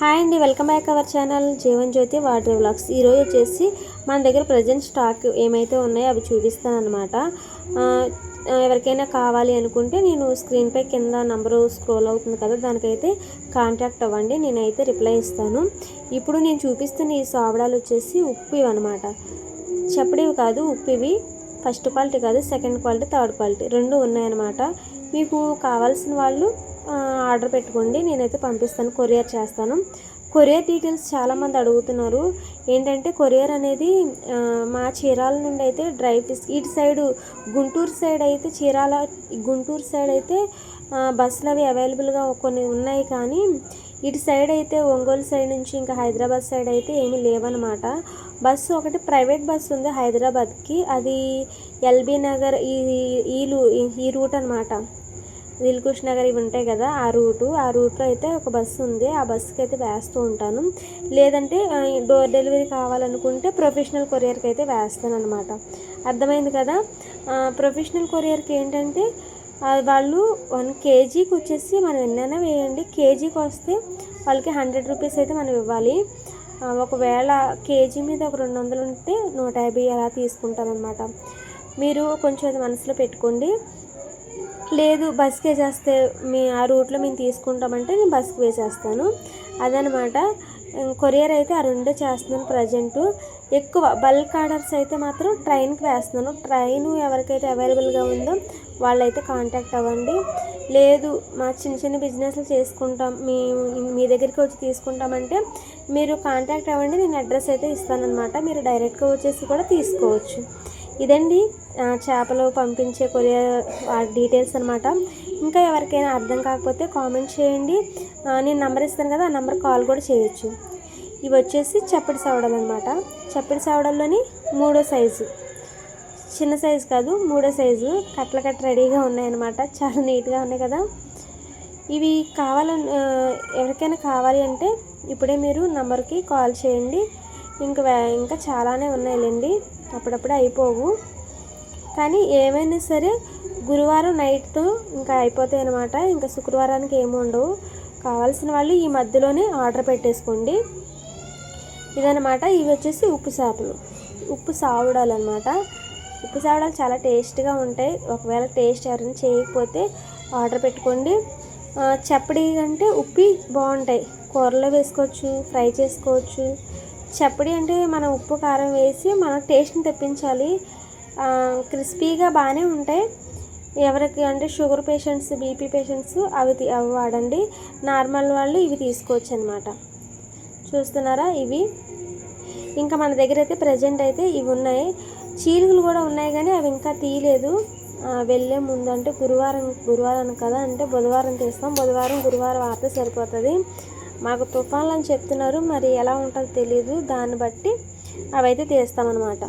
Hi అండి welcome back our channel Jeevan Jyothi water vlogs. ఈరోజు వచ్చేసి మన దగ్గర ప్రజెంట్ స్టాక్ ఏమైతే ఉన్నాయో అవి చూపిస్తాను అనమాట ఎవరికైనా కావాలి అనుకుంటే నేను స్క్రీన్పై కింద నంబరు స్క్రోల్ అవుతుంది కదా దానికైతే కాంటాక్ట్ అవ్వండి నేనైతే రిప్లై ఇస్తాను. ఇప్పుడు నేను చూపిస్తున్న ఈ సావడాలు వచ్చేసి ఉప్పు ఇవి అనమాట చెప్పడివి కాదు ఉప్పు ఇవి. ఫస్ట్ క్వాలిటీ కాదు సెకండ్ క్వాలిటీ థర్డ్ క్వాలిటీ రెండు ఉన్నాయన్నమాట. మీకు కావాల్సిన వాళ్ళు ఆర్డర్ పెట్టుకోండి నేనైతే పంపిస్తాను కొరియర్ చేస్తాను. కొరియర్ డీటెయిల్స్ చాలామంది అడుగుతున్నారు. ఏంటంటే కొరియర్ అనేది మా చీరాల నుండి అయితే డ్రై ఫిష్ ఇటు సైడు గుంటూరు సైడ్ అయితే చీరాల గుంటూరు సైడ్ అయితే బస్సులు అవి అవైలబుల్గా కొన్ని ఉన్నాయి కానీ ఇటు సైడ్ అయితే ఒంగోలు సైడ్ నుంచి ఇంకా హైదరాబాద్ సైడ్ అయితే ఏమీ లేవన్నమాట. బస్సు ఒకటి ప్రైవేట్ బస్సు ఉంది హైదరాబాద్కి. అది ఎల్బీ నగర్ ఈ ఈ ఈ రూట్ అనమాట దిల్కుష్ నగర్ ఇవి ఉంటాయి కదా ఆ రూటు. ఆ రూట్లో అయితే ఒక బస్సు ఉంది. ఆ బస్సుకి అయితే వేస్తూ ఉంటాను. లేదంటే డోర్ డెలివరీ కావాలనుకుంటే ప్రొఫెషనల్ కొరియర్కి అయితే వేస్తాను అనమాట అర్థమైంది కదా? ప్రొఫెషనల్ కొరియర్కి ఏంటంటే వాళ్ళు వన్ కేజీకి వచ్చేసి మనం ఎన్నైనా వేయండి. కేజీకి వస్తే వాళ్ళకి హండ్రెడ్ రూపీస్ అయితే మనం ఇవ్వాలి. ఒకవేళ కేజీ మీద ఒక రెండు వందలు ఉంటే నూట యాభై అలా తీసుకుంటారనమాట మీరు కొంచెం అది మనసులో పెట్టుకోండి. లేదు బస్కి వేసేస్తే మీ ఆ రూట్లో మేము తీసుకుంటామంటే నేను బస్కి వేసేస్తాను అదనమాట కొరియర్ అయితే ఆ రెండే చేస్తున్నాను ప్రజెంట్. ఎక్కువ బల్క్ ఆర్డర్స్ అయితే మాత్రం ట్రైన్కి వేస్తున్నాను. ట్రైన్ ఎవరికైతే అవైలబుల్గా ఉందో వాళ్ళైతే కాంటాక్ట్ అవ్వండి. లేదు మా చిన్న చిన్న బిజినెస్లు చేసుకుంటాం. మీ మీ దగ్గరికి వచ్చి తీసుకుంటామంటే మీరు కాంటాక్ట్ అవ్వండి. నేను అడ్రస్ అయితే ఇస్తానన్నమాట. మీరు డైరెక్ట్గా వచ్చేసి కూడా తీసుకోవచ్చు. ఇదండి చేపలు పంపించే కొరియర్ డీటెయిల్స్ అనమాట ఇంకా ఎవరికైనా అర్థం కాకపోతే కామెంట్ చేయండి. నేను నెంబర్ ఇస్తాను కదా ఆ నెంబర్ కాల్ కూడా చేయొచ్చు. ఇవి వచ్చేసి చప్పటి సవడలు అనమాట చప్పటి సవడల్లోని మూడో సైజు. చిన్న సైజు కాదు మూడో సైజు. కట్ల కట్ట రెడీగా ఉన్నాయన్నమాట చాలా నీట్గా ఉన్నాయి కదా. ఇవి కావాలని ఎవరికైనా కావాలి అంటే ఇప్పుడే మీరు నంబర్కి కాల్ చేయండి. ఇంకా ఇంకా చాలానే ఉన్నాయిలేండి. అప్పుడప్పుడు అయిపోవు. కానీ ఏమైనా సరే గురువారం నైట్తో ఇంకా అయిపోతాయి అనమాట ఇంకా శుక్రవారానికి ఏమి ఉండవు. కావాల్సిన వాళ్ళు ఈ మధ్యలోనే ఆర్డర్ పెట్టేసుకోండి. ఇదనమాట ఇవి వచ్చేసి ఉప్పు చేపలు. ఉప్పు సావుడాలు అనమాట ఉప్పు సావుడాలు చాలా టేస్ట్గా ఉంటాయి. ఒకవేళ టేస్ట్ ఎవరైనా చేయకపోతే ఆర్డర్ పెట్టుకోండి. చప్పడి అంటే ఉప్పి బాగుంటాయి. కూరలో వేసుకోవచ్చు ఫ్రై చేసుకోవచ్చు. చప్పడి అంటే మనం ఉప్పు కారం వేసి మనం టేస్ట్ని తెప్పించాలి. క్రిస్పీగా బాగానే ఉంటాయి. ఎవరికి అంటే షుగర్ పేషెంట్స్ బీపీ పేషెంట్స్ అవి అవి వాడండి. నార్మల్ వాళ్ళు ఇవి తీసుకోవచ్చు అనమాట చూస్తున్నారా ఇవి? ఇంకా మన దగ్గర అయితే ప్రజెంట్ అయితే ఇవి ఉన్నాయి. చీలుగులు కూడా ఉన్నాయి కానీ అవి ఇంకా తీయలేదు. వెళ్ళే ముందు అంటే గురువారం గురువారం కదా అంటే బుధవారం తీస్తాం. బుధవారం గురువారం ఆపితే సరిపోతుంది. మాకు తుఫాన్లు అని చెప్తున్నారు మరి ఎలా ఉంటుందో తెలియదు దాన్ని బట్టి అవైతే తీస్తామన్నమాట.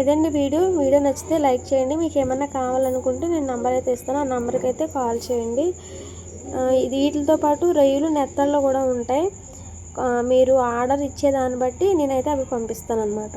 ఇదండి వీడియో. వీడియో నచ్చితే లైక్ చేయండి. మీకు ఏమన్నా కావాలనుకుంటే నేను నంబర్ అయితే ఇస్తాను. ఆ నెంబర్కి అయితే కాల్ చేయండి. ఇది వీటితో పాటు రొయ్యలు నెత్తల్లో కూడా ఉంటాయి. మీరు ఆర్డర్ ఇచ్చేదాన్ని బట్టి నేనైతే అవి పంపిస్తాను అనమాట